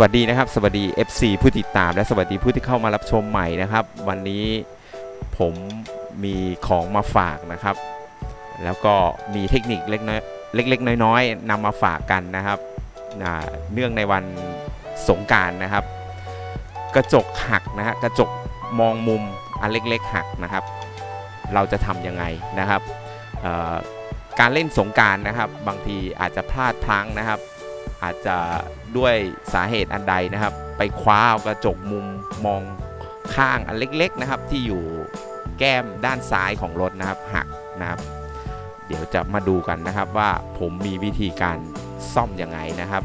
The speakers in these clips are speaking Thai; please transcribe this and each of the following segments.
วัสดีนะครับ สวัสดี FC ผู้ติดตาม และสวัสดีผู้ที่เข้ามารับชมใหม่นะครับ วันนี้ผมมีของมาฝากนะครับ แล้วก็มีเทคนิคเล็กน้อยเล็กๆน้อยๆนำมาฝากกันนะครับเนื่องในวันสงการนะครับ กระจกหักนะฮะกระจกมองมุมอันเล็กๆหักนะครับ เราจะทำยังไงนะครับการเล่นสงการนะครับ บางทีอาจจะพลาดพลั้งนะครับ อาจจะด้วยสาเหตุอันใดนะครับ ไปคว้าเอากระจกมุมมองข้างอันเล็กๆนะครับ ที่อยู่แก้มด้านซ้ายของรถนะครับหักนะครับ เดี๋ยวจะมาดูกันนะครับว่าผมมีวิธีการซ่อมยังไงนะครับ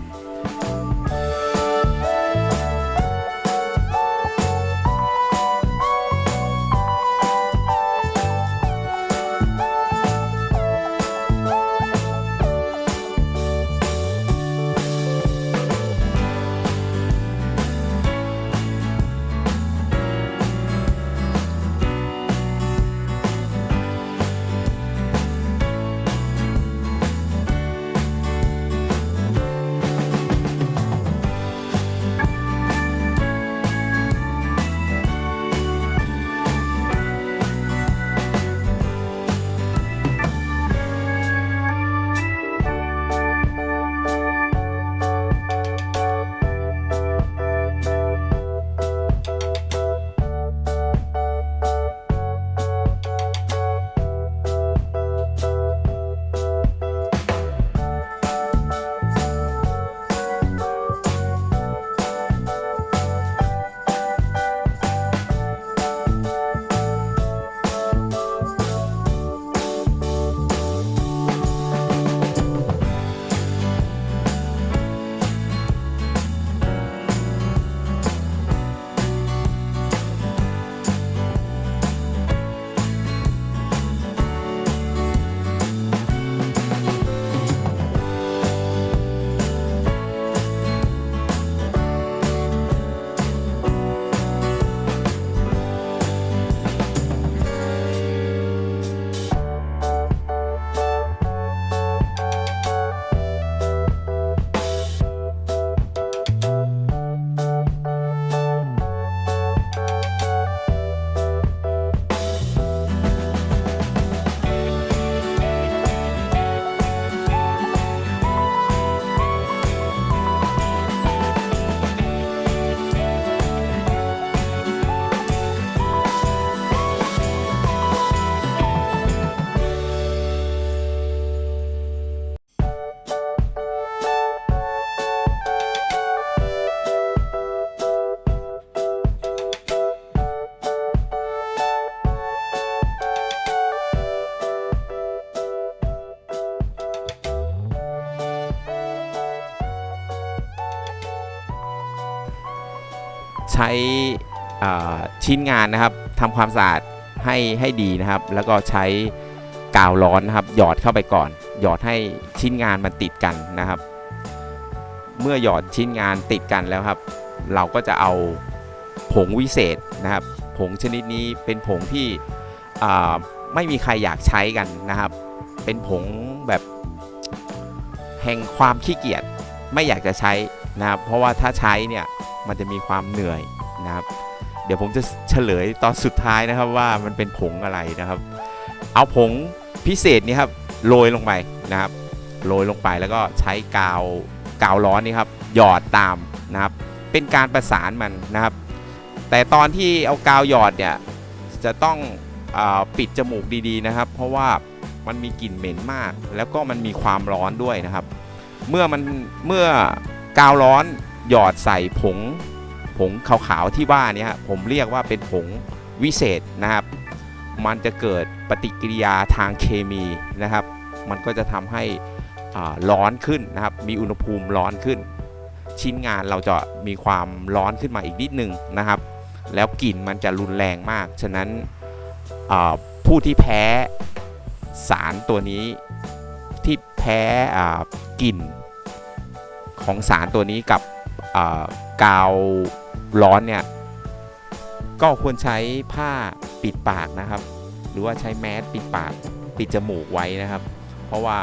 ช้ชิ้นงานนะครับทำความสะอาดให้ให้ดีนะครับ แล้วก็ใช้กาวร้อนนะครับ หยอดเข้าไปก่อน หยอดให้ชิ้นงานมันติดกันนะครับ เมื่อหยอดชิ้นงานติดกันแล้วครับ เราก็จะเอาผงวิเศษนะครับ ผงชนิดนี้เป็นผงที่ไม่มีใครอยากใช้กันนะครับ เป็นผงแบบแห่งความขี้เกียจไม่อยากจะใช้นะครับ เพราะว่าถ้าใช้เนี่ย มันจะมีความเหนื่อยนะครับ เดี๋ยวผมจะเฉลยตอนสุดท้ายนะครับว่ามันเป็นผงอะไรนะครับ เอาผงพิเศษนี้ครับโรยลงไปนะครับโรยลงไปแล้วก็ใช้กาวกาวร้อนนี่ครับหยอดตามนะครับ เป็นการประสานมันนะครับ แต่ตอนที่เอากาวหยอดเนี่ยจะต้องอปิดจมูกดีๆนะครับ เพราะว่ามันมีกลิ่นเหม็นมาก แล้วก็มันมีความร้อนด้วยนะครับ เมื่อมันเมื่อกาวร้อน หยอดใส่ผงผงขาวๆที่ว่านี้ผมเรียกว่าเป็นผงวิเศษนะครับ มันจะเกิดปฏิกิริยาทางเคมีนะครับ มันก็จะทำให้ร้อนขึ้นนะครับ มีอุณหภูมิร้อนขึ้น ชิ้นงานเราจะมีความร้อนขึ้นมาอีกนิดนึงนะครับ แล้วกลิ่นมันจะรุนแรงมาก ฉะนั้นผู้ที่แพ้สารตัวนี้ที่แพ้กลิ่นของสารตัวนี้กับ กาวร้อนเนี่ยก็ควรใช้ผ้าปิดปากนะครับ หรือว่าใช้แมสปิดปากปิดจมูกไว้นะครับ เพราะว่า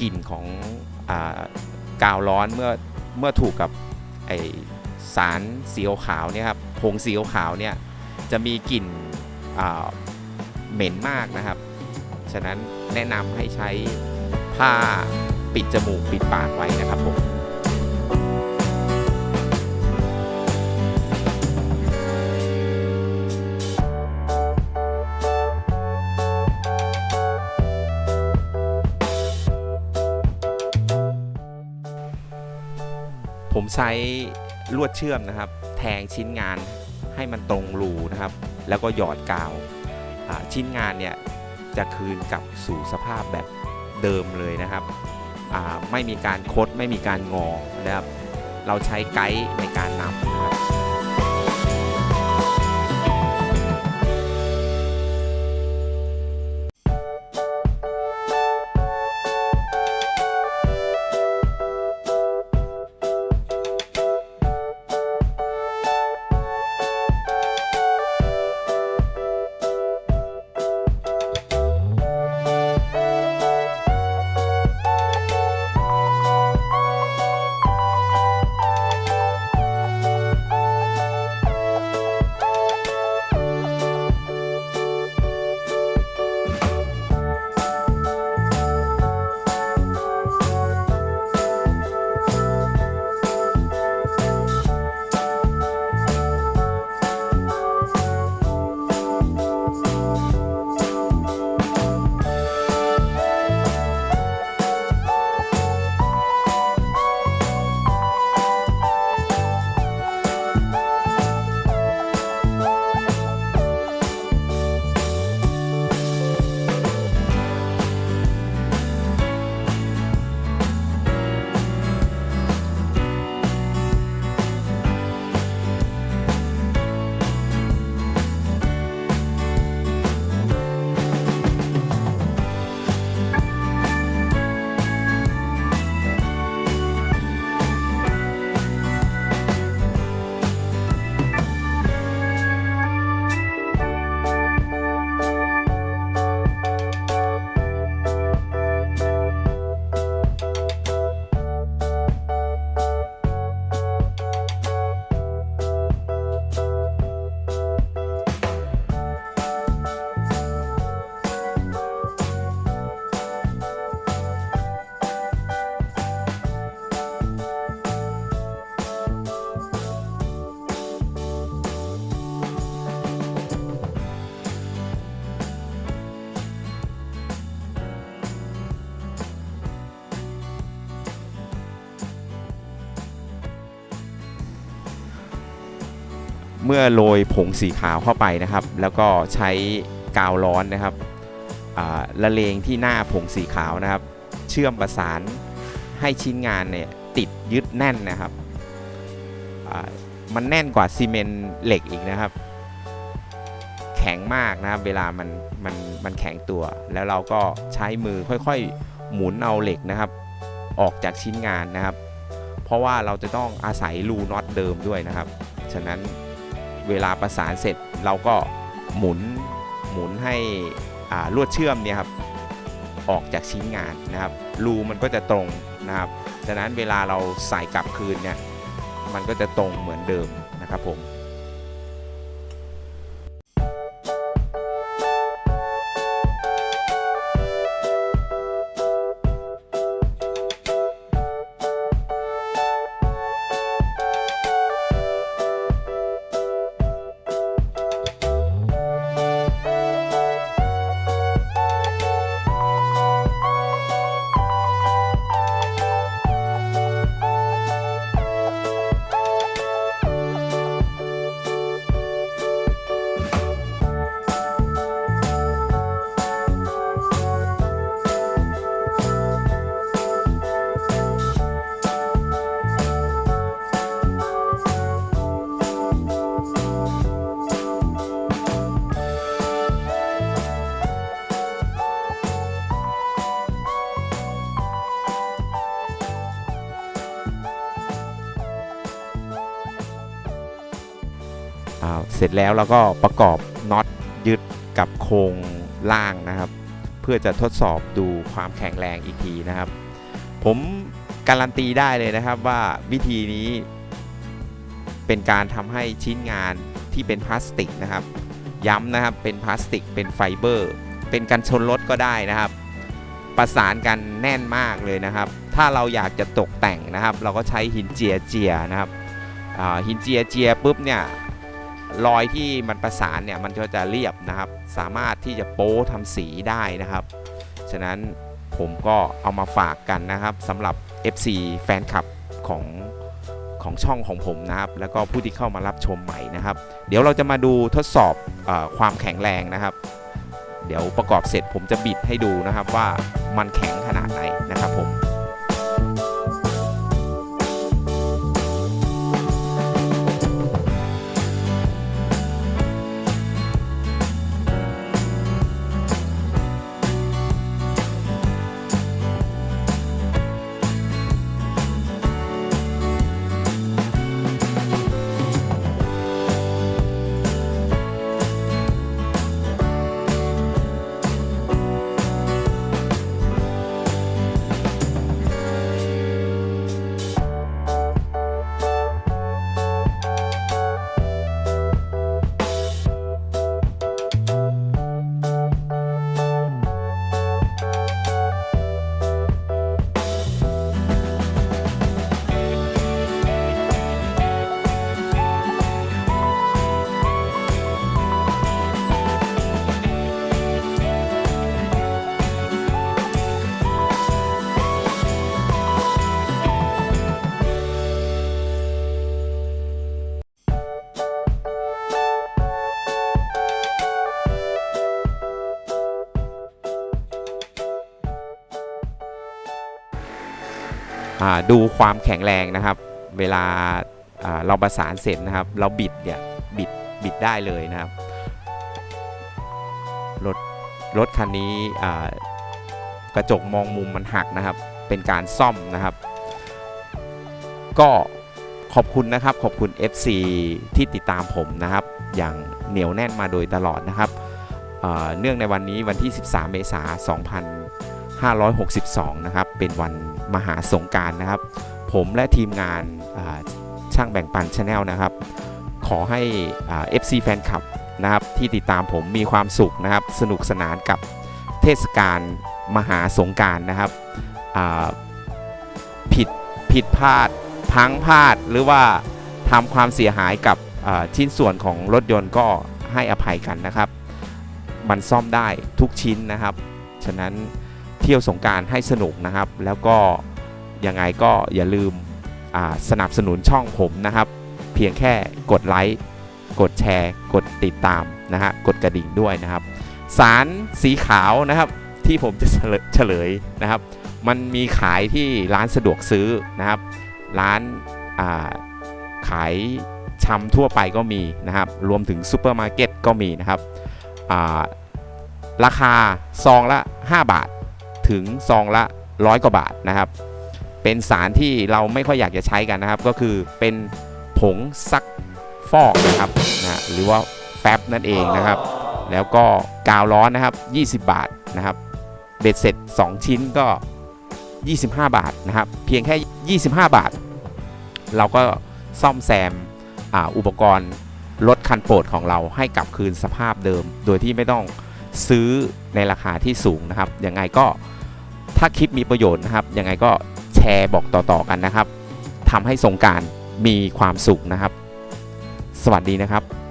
กลิ่นของอกาวร้อนเมื่อเมื่อถูกกับไอสารสีขาวเนี่ยครับผงสีขาวเนี่ยจะมีกลิ่นเหม็นมากนะครับ ฉะนั้นแนะนำให้ใช้ผ้าปิดจมูกปิดปากไว้นะครับผม ใช้ลวดเชื่อมนะครับ แทงชิ้นงานให้มันตรงรูนะครับ แล้วก็หยอดกาวชิ้นงานเนี่ยจะคืนกลับสู่สภาพแบบเดิมเลยนะครับไม่มีการคดไม่มีการงอนะครับ เราใช้ไกด์ในการนำนะครับ เมื่อโรยผงสีขาวเข้าไปนะครับ แล้วก็ใช้กาวร้อนนะครับละเลงที่หน้าผงสีขาวนะครับ เชื่อมประสานให้ชิ้นงานเนี่ยติดยึดแน่นนะครับมันแน่นกว่าซีเมนต์เหล็กอีกนะครับ แข็งมากนะครับเวลามันมันมันแข็งตัว แล้วเราก็ใช้มือค่อยๆ หมุนเอาเหล็กนะครับ ออกจากชิ้นงานนะครับ เพราะว่าเราจะต้องอาศัยรูน็อตเดิมด้วยนะครับ ฉะนั้น เวลาประสานเสร็จเราก็หมุนหมุนให้ลวดเชื่อมเนี่ยครับออกจากชิ้นงานนะครับรูมันก็จะตรงนะครับฉะนั้นเวลาเราใส่กลับคืนเนี่ยมันก็จะตรงเหมือนเดิมนะครับผม เสร็จแล้วเราก็ประกอบน็อตยึดกับโครงล่างนะครับ เพื่อจะทดสอบดูความแข็งแรงอีกทีนะครับ ผมการันตีได้เลยนะครับว่าวิธีนี้ เป็นการทำให้ชิ้นงานที่เป็นพลาสติกนะครับ ย้ำนะครับเป็นพลาสติกเป็นไฟเบอร์ เป็นกันชนรถก็ได้นะครับ ประสานกันแน่นมากเลยนะครับ ถ้าเราอยากจะตกแต่งนะครับ เราก็ใช้หินเจียเจียนะครับหินเจียเจียปุ๊บเนี่ย รอยที่มันประสานเนี่ยมันก็จะเรียบนะครับ สามารถที่จะโป๊ทำสีได้นะครับ ฉะนั้นผมก็เอามาฝากกันนะครับสำหรับ FC แฟนคลับของของช่องของผมนะครับ แล้วก็ผู้ที่เข้ามารับชมใหม่นะครับ เดี๋ยวเราจะมาดูทดสอบอความแข็งแรงนะครับ เดี๋ยวประกอบเสร็จผมจะบิดให้ดูนะครับว่ามันแข็งขนาดไหนนะครับผม ดูความแข็งแรงนะครับ เวลาเราประสานเสร็จนะครับ เราบิดเนี่ยบิดบิดได้เลยนะครับรถรถคันนี้กระจกมองมุมมันหักนะครับ เป็นการซ่อมนะครับ ก็ขอบคุณนะครับ ขอบคุณ FC ที่ติดตามผมนะครับ อย่างเหนียวแน่นมาโดยตลอดนะครับเนื่องในวันนี้วันที่ 13 เมษายน 2562 นะครับ เป็นวันมหาสงการนะครับ ผมและทีมงานาช่างแบ่งปันชาแนลนะครับ ขอให้ FC แฟนคลับนะครับที่ติดตามผมมีความสุขนะครับ สนุกสนานกับเทศกาลมหาสงการนะครับผิดผิดพลาดพังพลาดหรือว่าทำความเสียหายกับชิ้นส่วนของรถยนต์ก็ให้อภัยกันนะครับ มันซ่อมได้ทุกชิ้นนะครับ ฉะนั้น เที่ยวสงการให้สนุกนะครับ แล้วก็ยังไงก็อย่าลืมสนับสนุนช่องผมนะครับ เพียงแค่กดไลค์กดแชร์ กดติดตามนะฮะกดกระดิ่งด้วยนะครับ สารสีขาวนะครับที่ผมจะเฉลยนะครับ มันมีขายที่ร้านสะดวกซื้อนะครับ ร้านาขายชำทั่วไปก็มีนะครับ รวมถึงซูเปอร์มาร์เก็ตก็มีนะครับาราคาซองละ 5 บาท ถึงซองละร้อยกว่าบาทนะครับ เป็นสารที่เราไม่ค่อยอยากจะใช้กันนะครับ ก็คือเป็นผงซักฟอกนะครับนะหรือว่าแฟบนั่นเองนะครับ แล้วก็กาวร้อนนะครับ 20 บาทนะครับ เบ็ดเสร็จ 2 ชิ้นก็ 25 บาทนะครับ เพียงแค่ 25 บาท เราก็ซ่อมแซมอาอุปกรณ์รถคันโปรดของเราให้กลับคืนสภาพเดิม โดยที่ไม่ต้องซื้อ ในราคาที่สูงนะครับยังไงก็ถ้าคลิปมีประโยชน์นะครับยังไงก็แชร์บอกต่อๆกันนะครับทำให้สงการมีความสุขนะครับ สวัสดีนะครับ